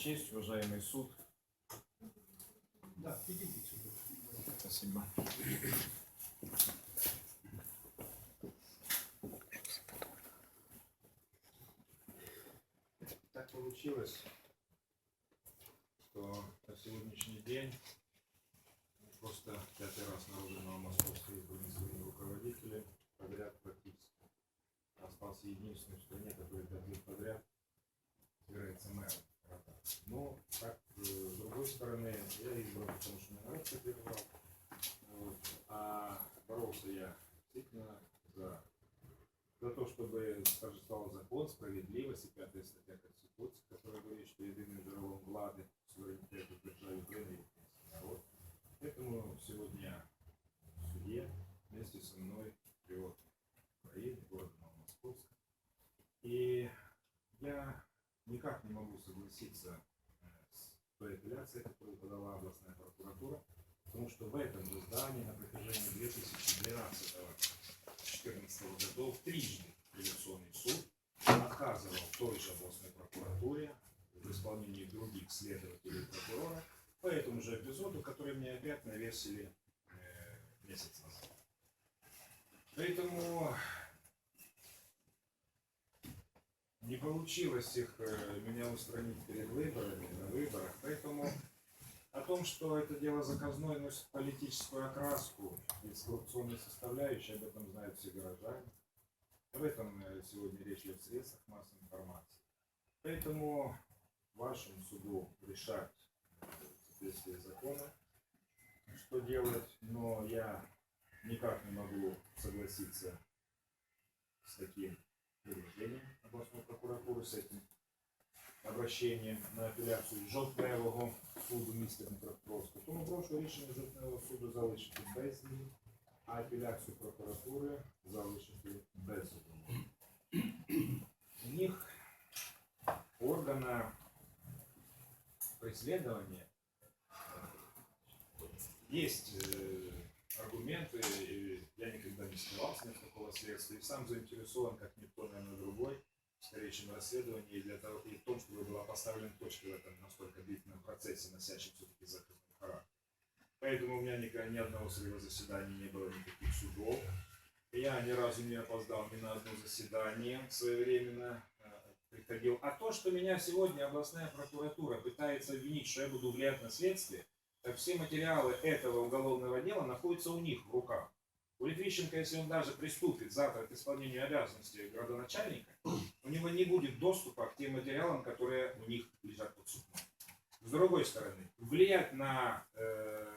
честь, уважаемый суд. Да, підійдіть сюди. Спасибо. Так получилось, что на сегодняшний день ну, просто пятый раз народу Новомосковска избраны своими руководителями подряд практически. Остался единственный в стране, который пять лет подряд является мэром. Но, так, э, с другой стороны, я избран, потому что меня народ поддержал. Вот. А боролся я действительно за, за то, чтобы торжествовал закон, справедливость и пятая статья Конституции, которая говорит, что единым жировом влади, суверенитет в державе Украины народ. Поэтому сегодня в суде вместе со мной патриот Украины, города Новомосковска. И я никак не могу согласиться э, с той апелляцией, которую подала областная прокуратура, потому что в этом же здании на протяжении 2012-2014 годов трижды апелляционный суд отказывал той же областной прокуратуре в исполнении других следователей прокурора по этому же эпизоду, который мне опять навесили э, месяц назад. Поэтому не получилось их э, меня устранить перед выборами, на выборах. Поэтому о том, что это дело заказное носит политическую окраску с коррупционной составляющей, об этом знают все горожане. Об этом э, сегодня речь идет в средствах массовой информации. Поэтому вашему суду решать э, в соответствии с законом, что делать, но я никак не могу согласиться с таким предложением обласної прокуратури з этим обращенням на апеляцію жовтневого суду міста Дніпропетровська. Тому прошу рішення жовтневого суду залишити без змін, а апеляцію прокуратури залишити без змін. У них органа преследования э, есть э, аргументы, и я никогда не скрывался ни от какого следствия, и сам заинтересован, как никто, наверное, другой, в скорейшем расследовании, и, для того, и в том, чтобы была поставлена точка в этом настолько длительном процессе, носящем все-таки закрытый характер. Поэтому у меня никогда ни одного своего заседания не было, никаких судов. Я ни разу не опоздал ни на одно заседание своевременно э, приходил. А то, что меня сегодня областная прокуратура пытается обвинить, что я буду влиять на следствие, так все материалы этого уголовного дела находятся у них в руках. У Литвищенко, если он даже приступит завтра к исполнению обязанностей градоначальника, у него не будет доступа к тем материалам, которые у них лежат под судом. С другой стороны, влиять на э,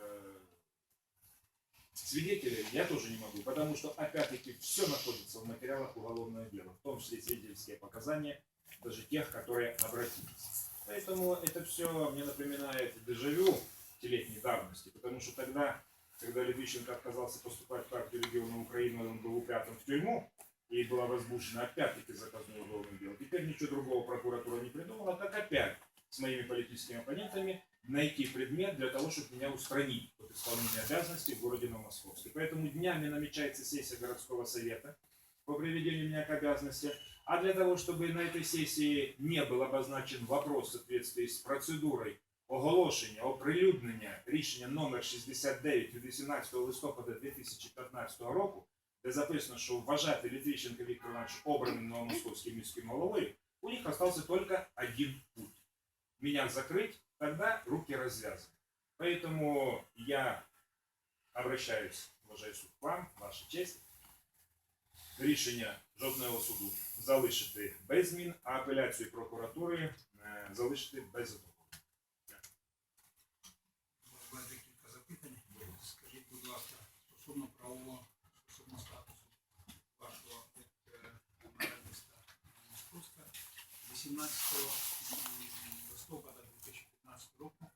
свидетелей я тоже не могу, потому что, опять-таки, все находится в материалах уголовного дела, в том числе свидетельские показания, даже тех, которые обратились. Поэтому это все мне напоминает дежавю пятилетней давности, потому что тогда, когда Литвиченко отказался поступать в партию региона Украины, он был упрятан в тюрьму, и была возбуждена опять-таки заказное уголовное дело. Теперь ничего другого прокуратура не придумала, как опять с моими политическими оппонентами найти предмет для того, чтобы меня устранить от исполнения обязанностей в городе Новомосковске. Поэтому днями намечается сессия городского совета по приведению меня к обязанности. А для того, чтобы на этой сессии не был обозначен вопрос в соответствии с процедурой оголошення, оприлюднення рішення номер 69 від 18 листопада 2015 року, де записано, що вважати Літвіченко Віктор Іванович обраним Новомосковським міським головою, у них остался только один путь. Меня закрыть, тогда руки развязаны. Поэтому я обращаюсь, уважаемый суд, к вам, ваша честь. Рішення жодного суду залишити без змін, а апеляцію прокуратури е, залишити без задоволення. 18 листопада 2015 року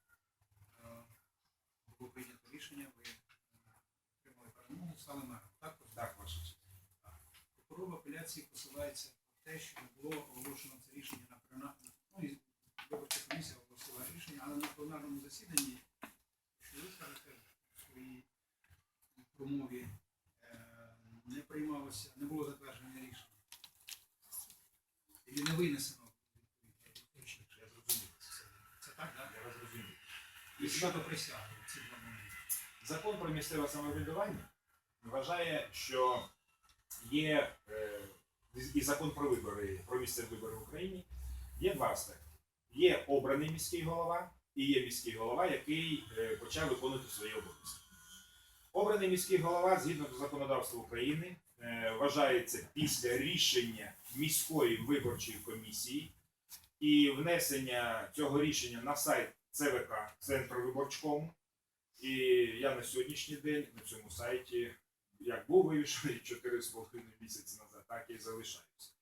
е, було прийнято рішення, ви е, отримали перемогу, стали мером. Так. Так, ваша. Прокурор апеляції посилається на те, що не було оголошено це рішення на пленарному, ну і виборча комісія оголосила рішення, але на пленарному засіданні, що ви кажете в своїй промові, е, не приймалося, не було затвердження рішення. І не винесено відповідь, якщо я зрозумів це. Щодо присяги, ці два. Закон про місцеве самоврядування вважає, що є е, і закон про вибори, про місцеві вибори в Україні, є два аспекти. Є обраний міський голова і є міський голова, який е, почав виконувати свої обов'язки. Обраний міський голова, згідно до законодавства України, е, вважається після рішення міської виборчої комісії і внесення цього рішення на сайт ЦВК Центру виборчкому. І я на сьогоднішній день на цьому сайті, як був вивішений 4,5 місяці назад, так і залишаюся.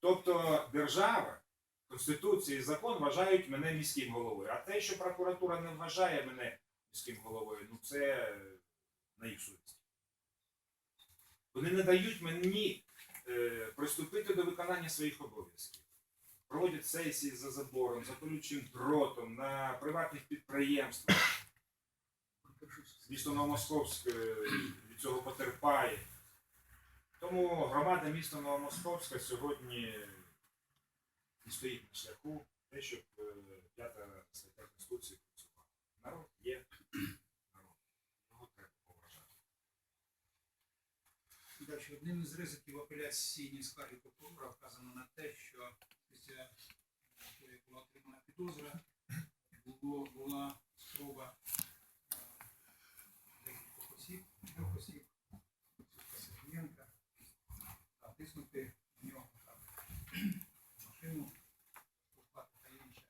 Тобто держава, Конституція і закон вважають мене міським головою. А те, що прокуратура не вважає мене міським головою, ну це на їх совісті. Вони не дають мені е, приступити до виконання своїх обов'язків. Проводять сесії за забором, за колючим дротом, на приватних підприємствах. Місто Новомосковськ від цього потерпає. Тому громада міста Новомосковська сьогодні не стоїть на шляху те, щоб е, п'ята стаття Конституції працювала. Народ є народ. Його треба поважати. Далі, одним із ризиків апеляційній скарги прокурора вказано на те, що після е, того, була отримана підозра, було, була спроба е, декількох осіб, трьох осіб, Сергієнка, тиснути на нього машину, спати та інше.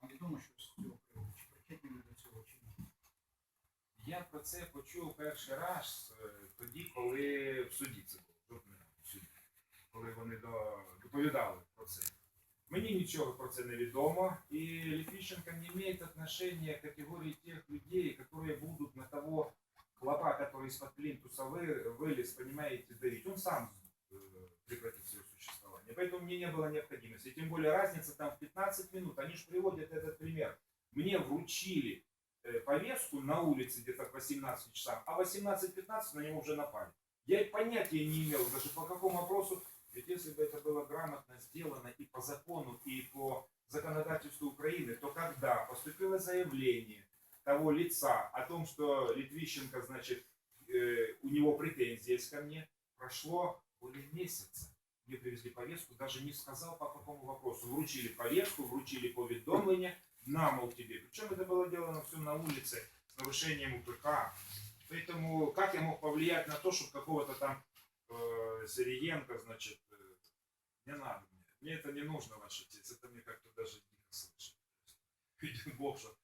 Вам відомо, що з цього приводу, чи причетні ви до цього, чи ні? Я про це почув перший раз е, тоді, коли в суді це було. в суді, Коли вони до- доповідали про це. Мені нічого про це не відомо, і Літвищенко не має отношения к категории тех людей, которые будут на того клопа, который из-под плинтуса вы, вылез, понимаете, давить. Он сам э, прекратит свое существование. Поэтому мне не было необходимости. Тем более разница там в 15 минут. Они же приводят этот пример. Мне вручили э, повестку на улице где-то к 18 часам, а в 18.15 на него уже напали. Я и понятия не имел даже по какому вопросу. ведь если бы это было грамотно сделано и по закону, и по законодательству Украины, то когда поступило заявление того лица о том, что Литвищенко, значит, э, у него претензии есть ко мне, прошло более месяца. Мне привезли повестку, даже не сказал по какому вопросу. Вручили повестку, вручили поведомление, на, мол, тебе. Причем это было сделано все на улице с нарушением УПК. Поэтому как я мог повлиять на то, чтобы какого-то там э, Сириенко, значит, не надо мне. Мне это не нужно, ваша честь. Это мне как-то даже дико слышать. Видит Бог, что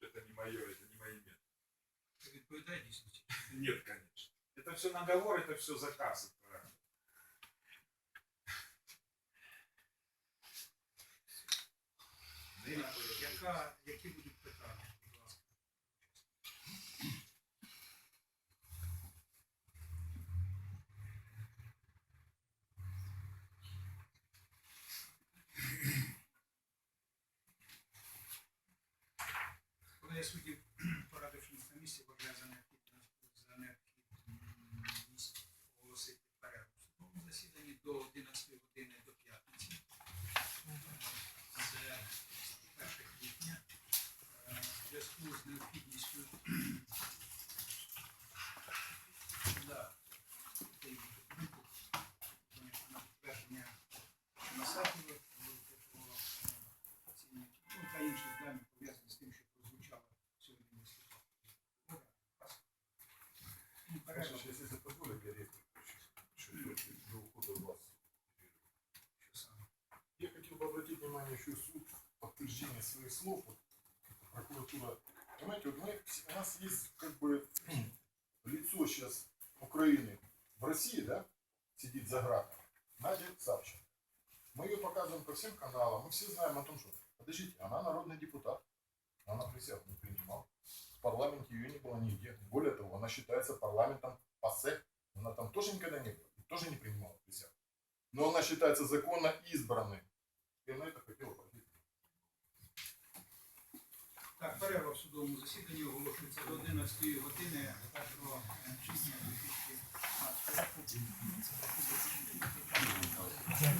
это не мое, это не мои методы. Це відповідає дійсності? Нет, конечно. Это все наговор, это все заказ. Это... Не Так, відповідає. Яка, які guess we could еще суд подтверждение своих слов. Вот, прокуратура. Понимаете, вот мы, у нас есть как бы лицо сейчас Украины в России, да, сидит за гратом. Надя Савченко. Мы ее показываем по всем каналам. Мы все знаем о том, что, подождите, она народный депутат. Она присягу не принимала. В парламенте ее не было нигде. Более того, она считается парламентом ПАСЕ. Она там тоже никогда не была. И тоже не принимала присягу. Но она считается законно избранной. Так, перерва в судовому засіданні оголошується до 11 години 1 жовтня 2015 року.